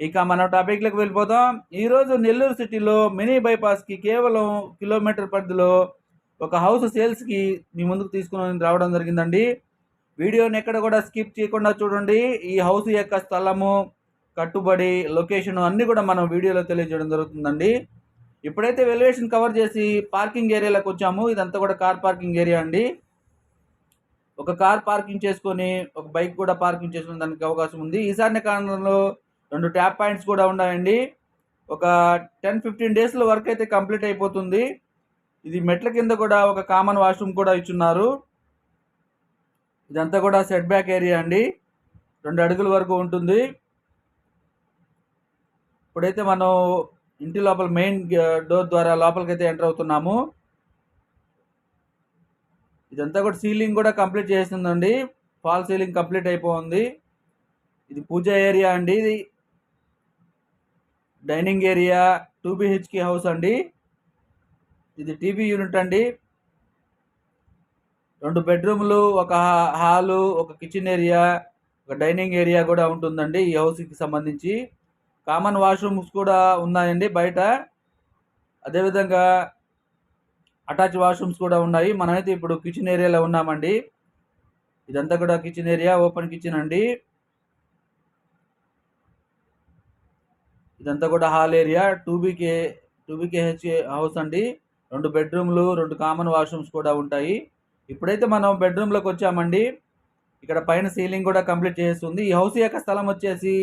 ఇక మన టాపిక్లకు వెళ్ళిపోతాం ఈరోజు నెల్లూరు సిటీలో మినీ బైపాస్కి కేవలం కిలోమీటర్ పరిధిలో ఒక హౌస్ సేల్స్కి మీ ముందుకు తీసుకుని రావడం జరిగిందండి. వీడియోని ఎక్కడ కూడా స్కిప్ చేయకుండా చూడండి. ఈ హౌస్ యొక్క స్థలము కట్టుబడి లొకేషన్ అన్నీ కూడా మనం వీడియోలో తెలియజేయడం జరుగుతుందండి. ఇప్పుడైతే వెల్యువేషన్ కవర్ చేసి పార్కింగ్ ఏరియాలోకి వచ్చాము. ఇదంతా కూడా కార్ పార్కింగ్ ఏరియా అండి. ఒక కార్ పార్కింగ్ చేసుకొని ఒక బైక్ కూడా పార్కింగ్ చేసుకునే దానికి అవకాశం ఉంది. ఈశాన్య కారణంలో రెండు ట్యాప్ పాయింట్స్ కూడా ఉన్నాయండి. ఒక టెన్ ఫిఫ్టీన్ డేస్లో వర్క్ అయితే కంప్లీట్ అయిపోతుంది. ఇది మెట్ల కింద కూడా ఒక కామన్ వాష్రూమ్ కూడా ఇచ్చున్నారు. ఇదంతా కూడా సెట్ బ్యాక్ ఏరియా అండి. రెండు అడుగుల వరకు ఉంటుంది. ఇప్పుడైతే మనం ఇంటి లోపల మెయిన్ డోర్ ద్వారా లోపలికైతే ఎంటర్ అవుతున్నాము. ఇదంతా కూడా సీలింగ్ కూడా కంప్లీట్ చేసిందండి. ఫాల్ సీలింగ్ కంప్లీట్ అయిపోయింది. ఇది పూజ ఏరియా అండి. ఇది dining area two BHK house అండి. ఇది టీవీ యూనిట్ అండి. రెండు బెడ్రూమ్లు ఒక హాలు ఒక కిచెన్ ఏరియా ఒక డైనింగ్ ఏరియా కూడా ఉంటుందండి ఈ హౌస్కి సంబంధించి. కామన్ వాష్రూమ్స్ కూడా ఉన్నాయండి బయట. అదేవిధంగా అటాచ్ వాష్రూమ్స్ కూడా ఉన్నాయి. మనమైతే ఇప్పుడు కిచెన్ ఏరియాలో ఉన్నామండి. ఇదంతా కూడా కిచెన్ ఏరియా ఓపెన్ కిచెన్ అండి. ఇదంతా కూడా hall area two BK two BKH house అండి. రెండు బెడ్రూమ్లు రెండు కామన్ వాష్రూమ్స్ కూడా ఉంటాయి. ఇప్పుడైతే మనం బెడ్రూమ్లోకి వచ్చామండి. ఇక్కడ పైన సీలింగ్ కూడా కంప్లీట్ చేస్తుంది. ఈ హౌస్ యొక్క స్థలం వచ్చేసి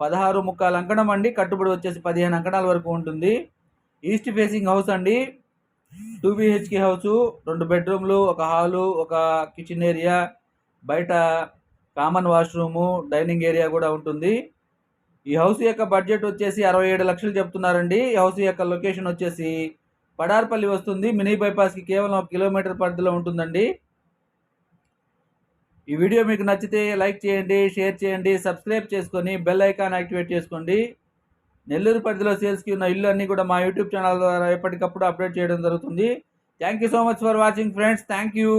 పదహారు ముక్కాలు అంకణం అండి. కట్టుబడి వచ్చేసి పదిహేను అంకణాల వరకు ఉంటుంది. ఈస్ట్ ఫేసింగ్ హౌస్ అండి. టూ బిహెచ్కే హౌస్ రెండు బెడ్రూమ్లు ఒక హాలు ఒక కిచెన్ ఏరియా బయట కామన్ వాష్రూము డైనింగ్ ఏరియా కూడా ఉంటుంది. ఈ హౌస్ యొక్క బడ్జెట్ వచ్చేసి అరవై ఏడు లక్షలు చెప్తున్నారండి. ఈ హౌస్ యొక్క లొకేషన్ వచ్చేసి పడార్పల్లి వస్తుంది. మినీ బైపాస్కి కేవలం ఒక కిలోమీటర్ పరిధిలో ఉంటుందండి. ఈ వీడియో మీకు నచ్చితే లైక్ చేయండి షేర్ చేయండి సబ్స్క్రైబ్ చేసుకొని బెల్ ఐకాన్ యాక్టివేట్ చేసుకోండి. నెల్లూరు పరిధిలో సేల్స్కి ఉన్న ఇల్లు అన్నీ కూడా మా యూట్యూబ్ ఛానల్ ద్వారా ఎప్పటికప్పుడు అప్డేట్ చేయడం జరుగుతుంది. Thank you so much for watching friends. Thank you.